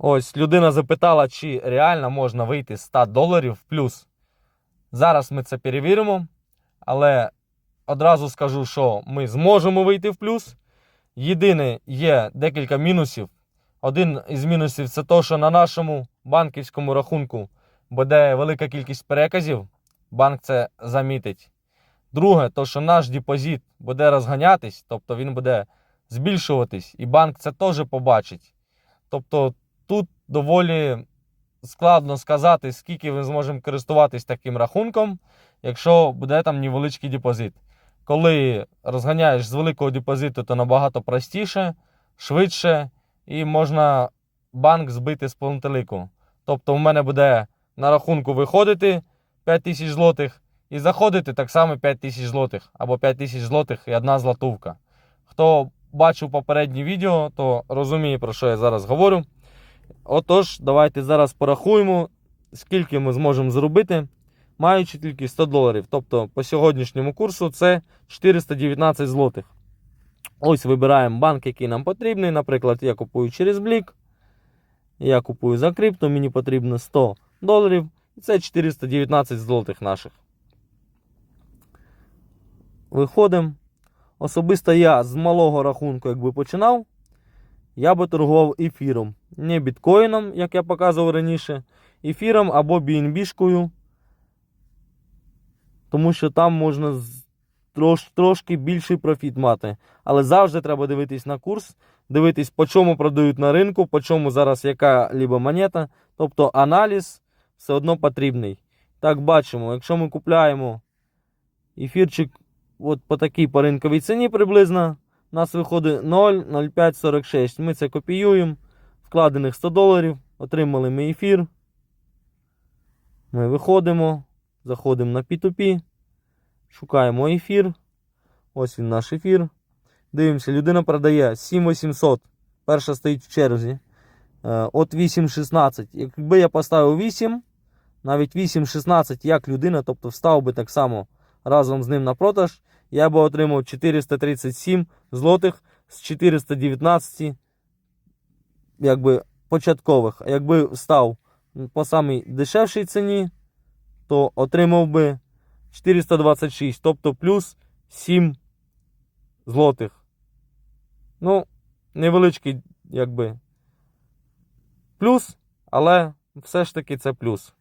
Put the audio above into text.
Ось людина запитала, чи реально можна вийти з 100 доларів в плюс. Зараз ми це перевіримо, але одразу скажу, що ми зможемо вийти в плюс. Єдине, є декілька мінусів. Один із мінусів це те, що на нашому банківському рахунку буде велика кількість переказів. Банк це замітить. Друге, то, що наш депозит буде розганятись, тобто він буде збільшуватись, і банк це теж побачить. Тобто тут доволі складно сказати, скільки ми зможемо користуватись таким рахунком, якщо буде там невеличкий депозит. Коли розганяєш з великого депозиту, то набагато простіше, швидше і можна банк збити з пантелику. Тобто, у мене буде на рахунку виходити 5 тисяч злотих і заходити так само 5 тисяч злотих або 5 тисяч злотих і одна злотувка. Хто бачив попереднє відео, то розуміє, про що я зараз говорю. Отож, давайте зараз порахуємо, скільки ми зможемо зробити, маючи тільки 100 доларів. Тобто по сьогоднішньому курсу це 419 злотих. Ось вибираємо банк, який нам потрібний. Наприклад, я купую через Блік. Я купую за крипто, мені потрібно 100 доларів. І це 419 злотих наших. Виходимо. Особисто я з малого рахунку, якби починав, я би торгував ефіром. Не біткоїном, як я показував раніше, ефіром або BNB-шкою. Тому що там можна трош, трошки більший профіт мати. Але завжди треба дивитись на курс, дивитись, по чому продають на ринку, по чому зараз яка либо монета. Тобто аналіз все одно потрібний. Так бачимо, якщо ми купляємо ефірчик от по такій по ринковій ціні приблизно, у нас виходить 0,0546. Ми це копіюємо. Вкладених 100 доларів. Отримали ми ефір. Ми виходимо, заходимо на P2P, шукаємо ефір. Ось він наш ефір. Дивимося, людина продає 7800. Перша стоїть в черзі. Е, От 8,16. Якби я поставив 8, навіть 8,16 як людина, тобто встав би так само разом з ним на продаж, я би отримав 437 злотих з 419 якби, початкових. А якби став по самій дешевшій ціні, то отримав би 426, тобто плюс 7 злотих. Ну, невеличкий, якби, плюс, але все ж таки це плюс.